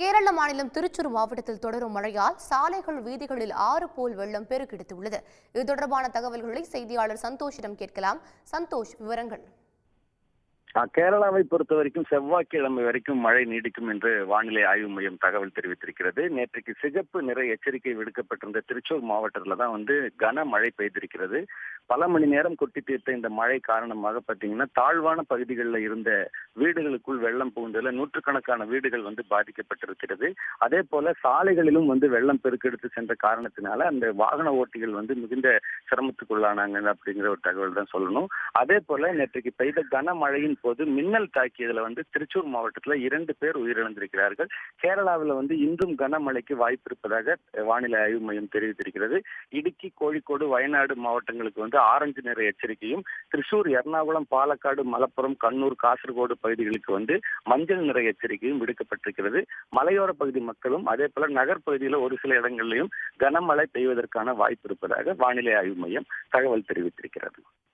கேரள மாநிலம் திருச்சூர் மாவட்டத்தில் தொடரும் மழையால் சாலைகள் வீதிகளில் ஆறு போல் வெள்ளம் பெருக்கெடுத்துள்ளது. இது தொடர்பான தகவல்களை செய்தியாளர் சந்தோஷிடம் கேட்கலாம். சந்தோஷ் விவரங்கள். கேரளாவை பொறுத்த வரைக்கும் செவ்வாய்க்கிழமை வரைக்கும் மழை நீடிக்கும் என்று வானிலை ஆய்வு மையம் தகவல் தெரிவித்திருக்கிறது. நேற்றைக்கு சிகப்பு நிற எச்சரிக்கை விடுக்கப்பட்டிருந்த திருச்சூர் மாவட்டத்தில் தான் வந்து கனமழை பெய்திருக்கிறது. பல மணி நேரம் கொட்டி தீர்த்த இந்த மழை காரணமாக பார்த்தீங்கன்னா தாழ்வான பகுதிகளில் இருந்த வீடுகளுக்குள் வெள்ளம் புகுந்ததில் நூற்றுக்கணக்கான வீடுகள் வந்து பாதிக்கப்பட்டிருக்கிறது. அதே போல சாலைகளிலும் வந்து வெள்ளம் பெருக்கெடுத்து சென்ற காரணத்தினால அந்த வாகன ஓட்டிகள் வந்து மிகுந்த சிரமத்துக்குள்ளானாங்க அப்படிங்கிற ஒரு தகவல் தான் சொல்லணும். அதே போல நேற்றைக்கு பெய்த கனமழையின் போது மின்னல் தாக்கியதுல வந்து திருச்சூர் மாவட்டத்துல இரண்டு பேர் உயிரிழந்திருக்கிறார்கள். கேரளாவில் வந்து இன்றும் கனமழைக்கு வாய்ப்பு இருப்பதாக வானிலை ஆய்வு மையம் தெரிவித்திருக்கிறது. இடுக்கி கோழிக்கோடு வயநாடு மாவட்டங்களுக்கு வந்து ஆரஞ்சு நிற எச்சரிக்கையும் திருச்சூர் எர்ணாகுளம் பாலக்காடு மலப்புரம் கண்ணூர் காசர்கோடு பகுதிகளுக்கு வந்து மஞ்சள் நிற எச்சரிக்கையும் விடுக்கப்பட்டிருக்கிறது. மலையோர பகுதி மக்களும் அதே போல நகர்ப்பகுதியில ஒரு சில இடங்களிலும் கனமழை பெய்வதற்கான வாய்ப்பு இருப்பதாக வானிலை ஆய்வு மையம் தகவல் தெரிவித்திருக்கிறது.